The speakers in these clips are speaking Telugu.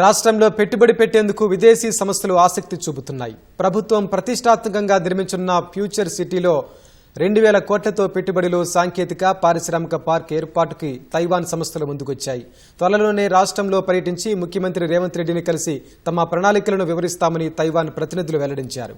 రాష్ట్రంలో పెట్టుబడి పెట్టేందుకు విదేశీ సంస్థలు ఆసక్తి చూపుతున్నాయి. ప్రభుత్వం ప్రతిష్టాత్మకంగా నిర్మించున్న ఫ్యూచర్ సిటీలో రెండు వేల కోట్లతో పెట్టుబడులు సాంకేతిక పారిశ్రామిక పార్క్ ఏర్పాటుకి తైవాన్ సంస్థలు ముందుకొచ్చాయి. త్వరలోనే రాష్ట్రంలో పర్యటించి ముఖ్యమంత్రి రేవంత్ రెడ్డిని కలిసి తమ ప్రణాళికలను వివరిస్తామని తైవాన్ ప్రతినిధులు వెల్లడించారు.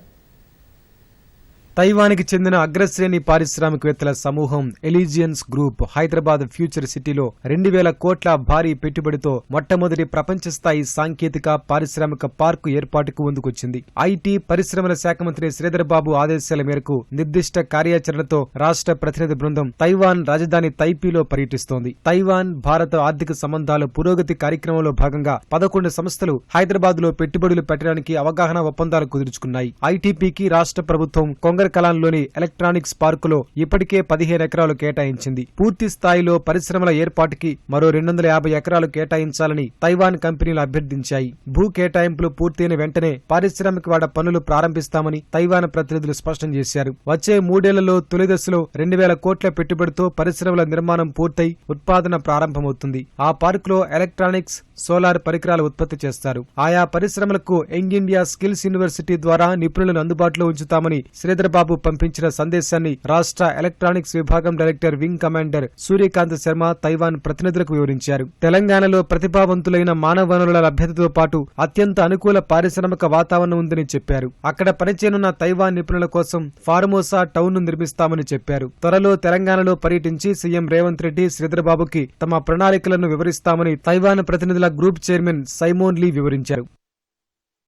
తైవాన్కి చెందిన అగ్రశ్రేణి పారిశ్రామికవేత్తల సమూహం ఎలిజియన్స్ గ్రూప్ హైదరాబాద్ ఫ్యూచర్ సిటీలో రెండు వేల కోట్ల భారీ పెట్టుబడితో మొట్టమొదటి ప్రపంచ స్థాయి సాంకేతిక పారిశ్రామిక పార్కు ఏర్పాటుకు ముందుకొచ్చింది. ఐటీ పరిశ్రమల శాఖ మంత్రి శ్రీధర్ బాబు ఆదేశాల మేరకు నిర్దిష్ట కార్యాచరణతో రాష్ట్ర ప్రతినిధి బృందం తైవాన్ రాజధాని తైపీలో పర్యటిస్తోంది. తైవాన్ భారత ఆర్థిక సంబంధాల పురోగతి కార్యక్రమంలో భాగంగా పదకొండు సంస్థలు హైదరాబాద్లో పెట్టుబడులు పెట్టడానికి అవగాహన ఒప్పందాలు కుదుర్చుకున్నాయి. ఐటీపీకి రాష్ట్ర ప్రభుత్వం కొంగ కొంగర కలాన్లోని ఎలక్ట్రానిక్స్ పార్కులో ఇప్పటికే పదిహేను ఎకరాలు కేటాయించింది. పూర్తి స్థాయిలో పరిశ్రమల ఏర్పాటుకి మరో రెండు వందల యాభై ఎకరాలు కేటాయించాలని తైవాన్ కంపెనీలు అభ్యర్థించాయి. భూ కేటాయింపులు పూర్తయిన వెంటనే పారిశ్రామికవాడ పనులు ప్రారంభిస్తామని తైవాన్ ప్రతినిధులు స్పష్టం చేశారు. వచ్చే మూడేళ్ళలో తొలి దశలో రెండు వేల కోట్ల పెట్టుబడితో పరిశ్రమల నిర్మాణం పూర్తయి ఉత్పాదన ప్రారంభమవుతుంది. ఆ పార్కులో ఎలక్ట్రానిక్స్ సోలార్ పరికరాలు ఉత్పత్తి చేస్తారు. ఆయా పరిశ్రమలకు యంగ్ ఇండియా స్కిల్స్ యూనివర్సిటీ ద్వారా నిపుణులను అందుబాటులో ఉంచుతామని శ్రీధర్ బాబు పంపించిన సందేశాన్ని రాష్ట్ర ఎలక్ట్రానిక్స్ విభాగం director wing commander Suryakant Sharma Taiwan ప్రతినిధులకు వివరించారు. తెలంగాణలో ప్రతిభావంతులైన మానవ వనరుల లభ్యతతో పాటు అత్యంత అనుకూల పారిశ్రామిక వాతావరణం ఉందని చెప్పారు. అక్కడ పనిచేయనున్న తైవాన్ నిపుణుల కోసం ఫార్మోసా టౌన్ను నిర్మిస్తామని చెప్పారు. త్వరలో తెలంగాణలో పర్యటించి సీఎం రేవంత్ రెడ్డి శ్రీధర్బాబుకి తమ ప్రణాళికలను వివరిస్తామని తైవాన్ ప్రతినిధుల గ్రూప్ చైర్మన్ సైమోన్ లీ వివరించారు.